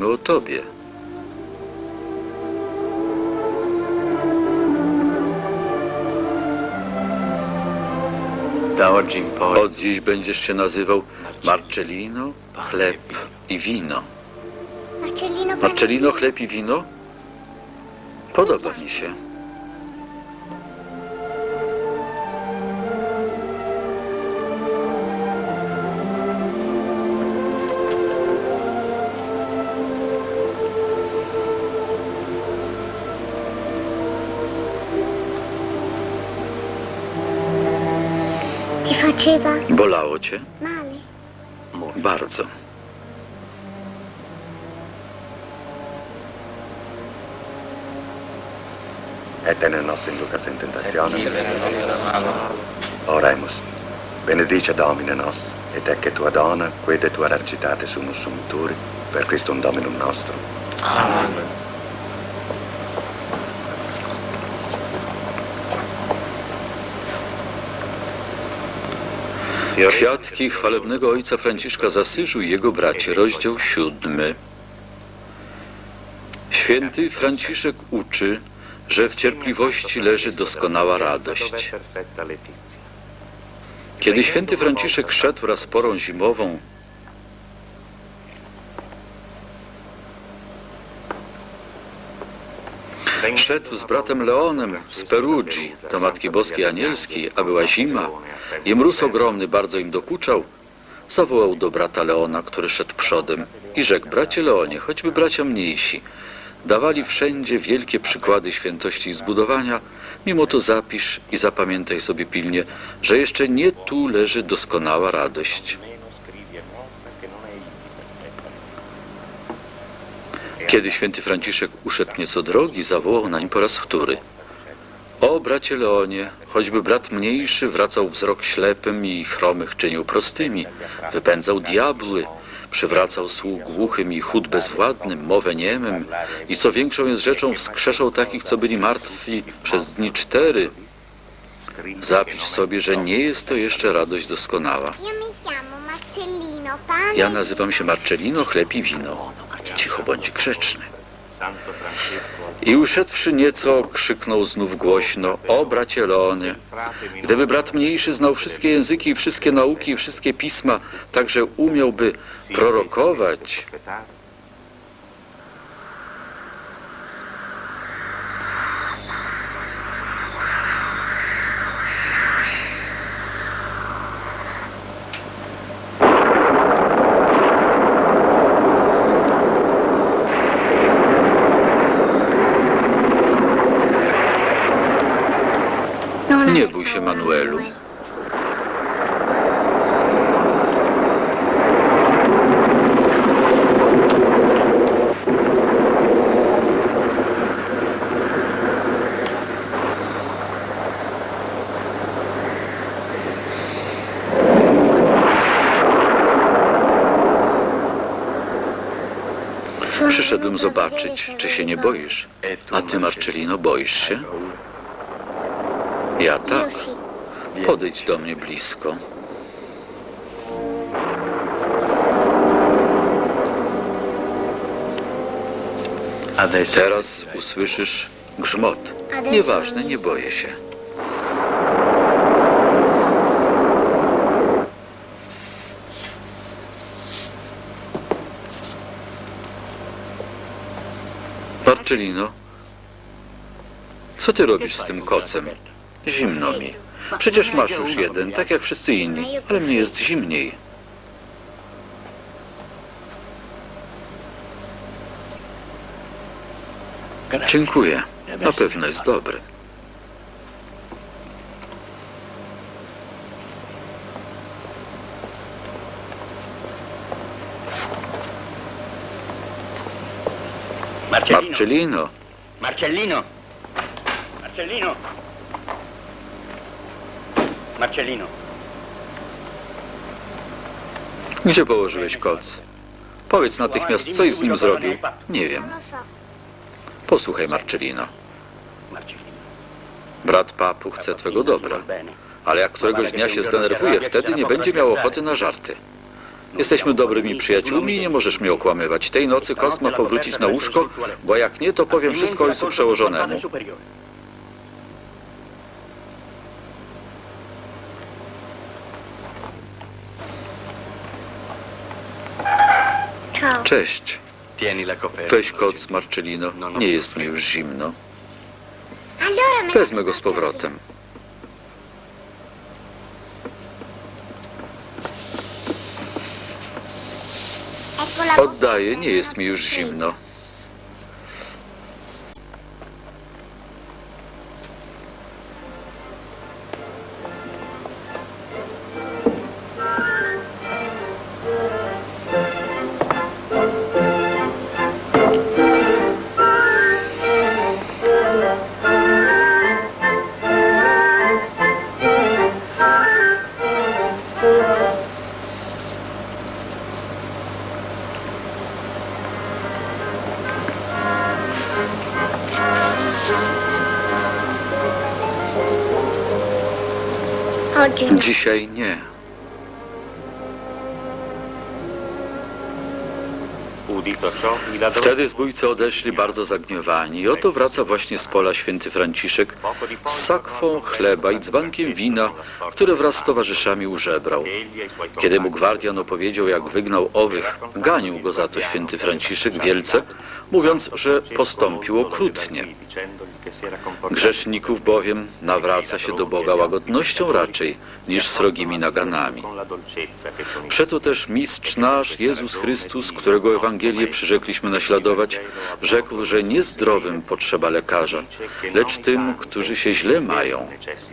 o tobie. Od dziś będziesz się nazywał Marcellino, chleb i wino. Marcellino, Marcellino, chleb i wino? Podoba mi się. Faceva Bolało cię? male? Bardzo. et ne nos inducas in tentationem. Oremus. Benedice Domine nos, et ecce tua dona, quid tua largitate sunus sumituri, per Christum Dominum nostrum. Kwiatki chwalebnego ojca Franciszka z Asyżu i jego bracie, rozdział siódmy. Święty Franciszek uczy, że w cierpliwości leży doskonała radość. Kiedy święty Franciszek szedł raz porą zimową, szedł z bratem Leonem z Perugii do Matki Boskiej Anielskiej, a była zima i mróz ogromny bardzo im dokuczał, zawołał do brata Leona, który szedł przodem i rzekł, bracie Leonie, choćby bracia mniejsi, dawali wszędzie wielkie przykłady świętości i zbudowania, mimo to zapisz i zapamiętaj sobie pilnie, że jeszcze nie tu leży doskonała radość. Kiedy święty Franciszek uszedł nieco drogi, zawołał nań po raz wtóry. O, bracie Leonie, choćby brat mniejszy wracał wzrok ślepym i chromych czynił prostymi, wypędzał diabły, przywracał słuch głuchym i chód bezwładnym, mowę niemym i co większą jest rzeczą, wskrzeszał takich, co byli martwi przez dni cztery. Zapisz sobie, że nie jest to jeszcze radość doskonała. Ja nazywam się Marcellino, chleb i wino. Cicho bądź grzeczny. I uszedłszy nieco, krzyknął znów głośno, o bracie Leony, gdyby brat mniejszy znał wszystkie języki, i wszystkie nauki, i wszystkie pisma, także umiałby prorokować, Nie bój się, Manuelu. Przyszedłem zobaczyć, czy się nie boisz. A ty, Marcelino, boisz się? Ja tak. Podejdź do mnie blisko. Teraz usłyszysz grzmot. Nieważne, nie boję się. Marcelino, co ty robisz z tym kocem? Zimno mi. Przecież masz już jeden, tak jak wszyscy inni, ale mnie jest zimniej. Dziękuję. Na pewno jest dobry. Marcellino. Marcellino, Marcellino. Marcellino. Marcellino. gdzie położyłeś koc? Powiedz natychmiast, coś z nim zrobił. Nie wiem. Posłuchaj. Marcellino. Brat papu chce twego dobra, ale jak któregoś dnia się zdenerwuje, wtedy nie będzie miał ochoty na żarty. Jesteśmy dobrymi przyjaciółmi i nie możesz mnie okłamywać. Tej nocy Kos ma powrócić na łóżko, bo jak nie, to powiem wszystko ojcu przełożonemu. Cześć. Tieni la coperta. Weź koc, Marcelino. Nie jest mi już zimno. Wezmę go z powrotem. Oddaję, nie jest mi już zimno. No. Dzisiaj nie. Wtedy zbójcy odeszli bardzo zagniewani. I oto wraca właśnie z pola święty Franciszek z sakwą chleba i dzbankiem wina, które wraz z towarzyszami użebrał. Kiedy mu gwardian opowiedział, jak wygnał owych, ganił go za to święty Franciszek wielce, mówiąc, że postąpił okrutnie. Grzeszników bowiem nawraca się do Boga łagodnością raczej niż srogimi naganami. Przeto też mistrz nasz, Jezus Chrystus, którego Ewangelię przyrzekliśmy naśladować, rzekł, że niezdrowym potrzeba lekarza, lecz tym, którzy się źle mają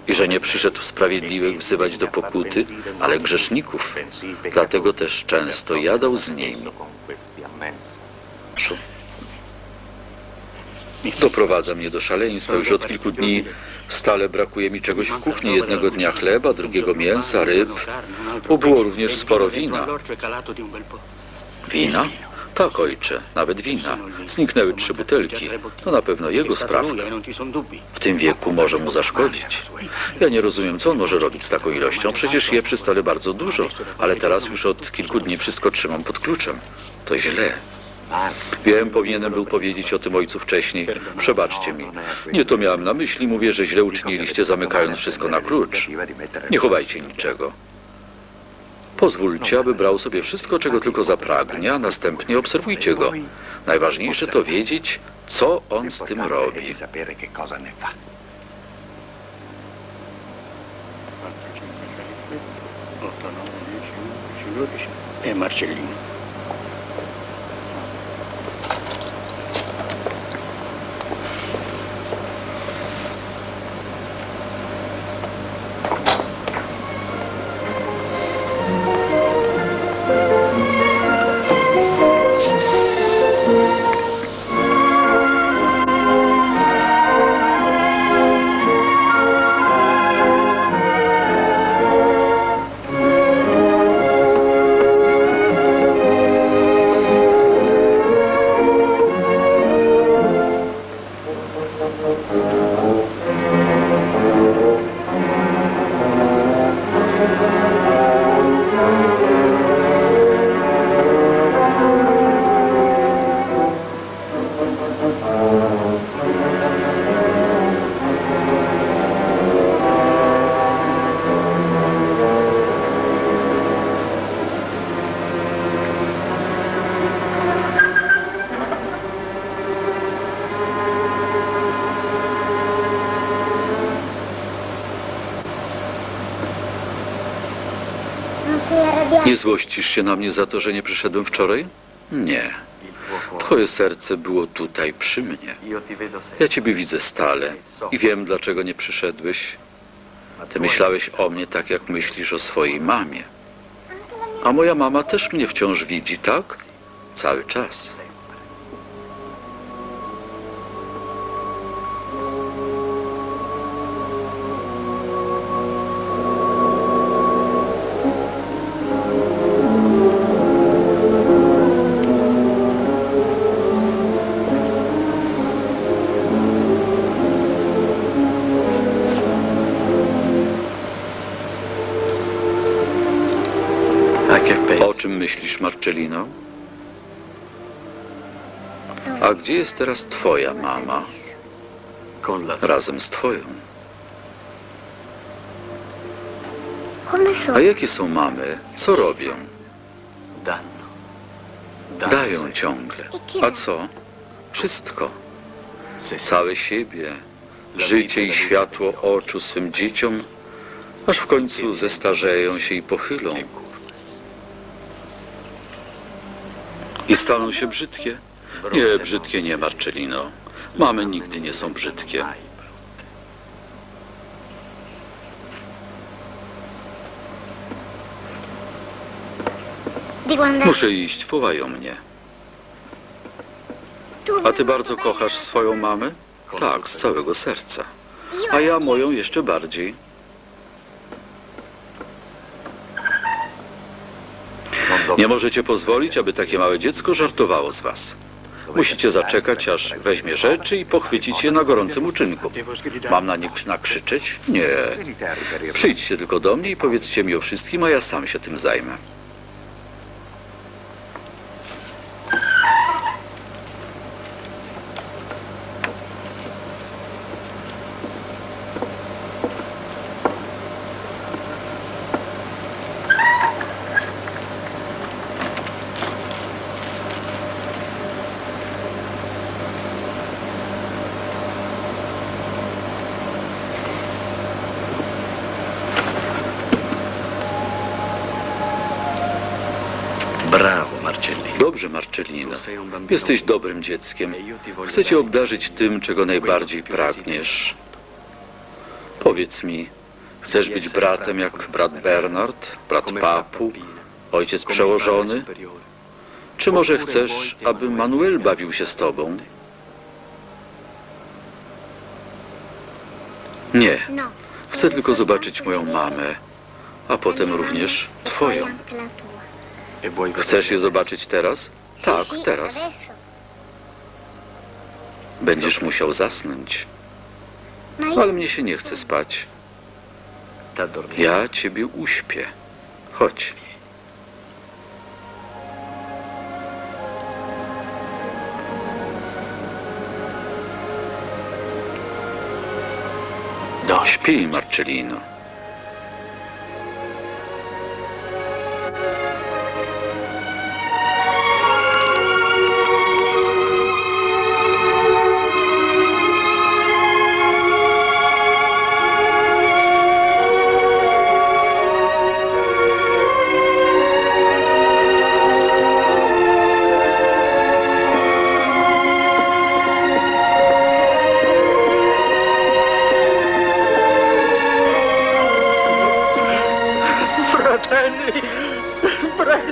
i że nie przyszedł sprawiedliwych wzywać do pokuty, ale grzeszników. Dlatego też często jadał z nimi. Doprowadza mnie do szaleństwa. Już od kilku dni stale brakuje mi czegoś w kuchni. Jednego dnia chleba, drugiego mięsa, ryb. Ubyło również sporo wina. Wina? Tak, ojcze, nawet wina. Zniknęły trzy butelki. To na pewno jego sprawka. W tym wieku może mu zaszkodzić. Ja nie rozumiem, co on może robić z taką ilością. Przecież je przy stole bardzo dużo, ale teraz już od kilku dni wszystko trzymam pod kluczem. To źle. Wiem, powinienem był powiedzieć o tym ojcu wcześniej. Przebaczcie mi. Nie to miałem na myśli. Mówię, że źle uczyniliście, zamykając wszystko na klucz. Nie chowajcie niczego. Pozwólcie, aby brał sobie wszystko, czego tylko zapragnie, a następnie obserwujcie go. Najważniejsze to wiedzieć, co on z tym robi. E Marcellino. Nie złościsz się na mnie za to, że nie przyszedłem wczoraj? Nie. Twoje serce było tutaj przy mnie. Ja ciebie widzę stale i wiem, dlaczego nie przyszedłeś. Ty myślałeś o mnie tak, jak myślisz o swojej mamie. A moja mama też mnie wciąż widzi, tak? Cały czas. Marcelino? A gdzie jest teraz twoja mama razem z twoją? A jakie są mamy? Co robią? Dają ciągle. A co? Wszystko. Całe siebie, życie i światło oczu swym dzieciom, aż w końcu zestarzeją się i pochylą i staną się brzydkie. Nie, brzydkie nie, Marcelino. Mamy nigdy nie są brzydkie. Muszę iść, wołają mnie. A ty bardzo kochasz swoją mamę? Tak, z całego serca. A ja moją jeszcze bardziej. Nie możecie pozwolić, aby takie małe dziecko żartowało z was. Musicie zaczekać, aż weźmie rzeczy i pochwycić je na gorącym uczynku. Mam na nie nakrzyczeć? Nie. Przyjdźcie tylko do mnie i powiedzcie mi o wszystkim, a ja sam się tym zajmę. Bravo, Marcellino. Dobrze, Marcelino. Jesteś dobrym dzieckiem. Chcę cię obdarzyć tym, czego najbardziej pragniesz. Powiedz mi, chcesz być bratem jak brat Bernard, brat Papu, ojciec przełożony? Czy może chcesz, aby Manuel bawił się z tobą? Nie, No. chcę tylko zobaczyć moją mamę, a potem również twoją. Chcesz je zobaczyć teraz? Tak, teraz. Będziesz musiał zasnąć. Io Ale mnie się nie chce spać. Ja ciebie uśpię. Chodź. Śpij, Marcelino.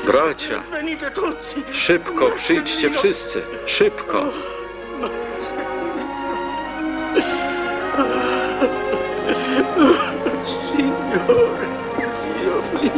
Bracia, szybko, przyjdźcie wszyscy. Szybko. Signore, Dio mio.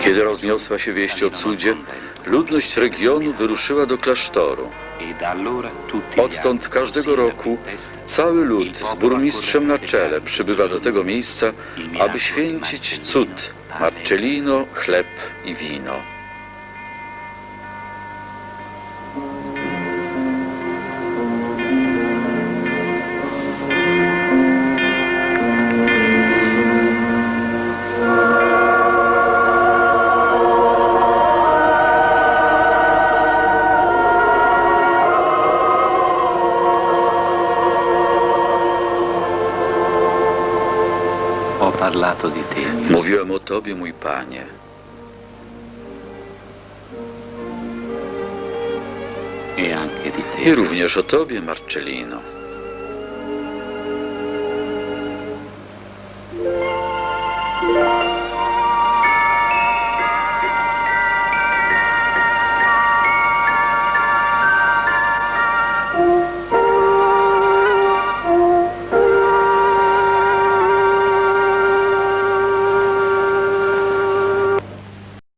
Kiedy rozniosła się wieść o cudzie, ludność regionu wyruszyła do klasztoru. E Odtąd każdego roku cały lud z burmistrzem na czele przybywa do tego miejsca, aby święcić cud. Marcellino, chleb i wino. Parlato di te. Mówiłem o Tobie, mój Panie. E anche di I te. również o Tobie, Marcellino.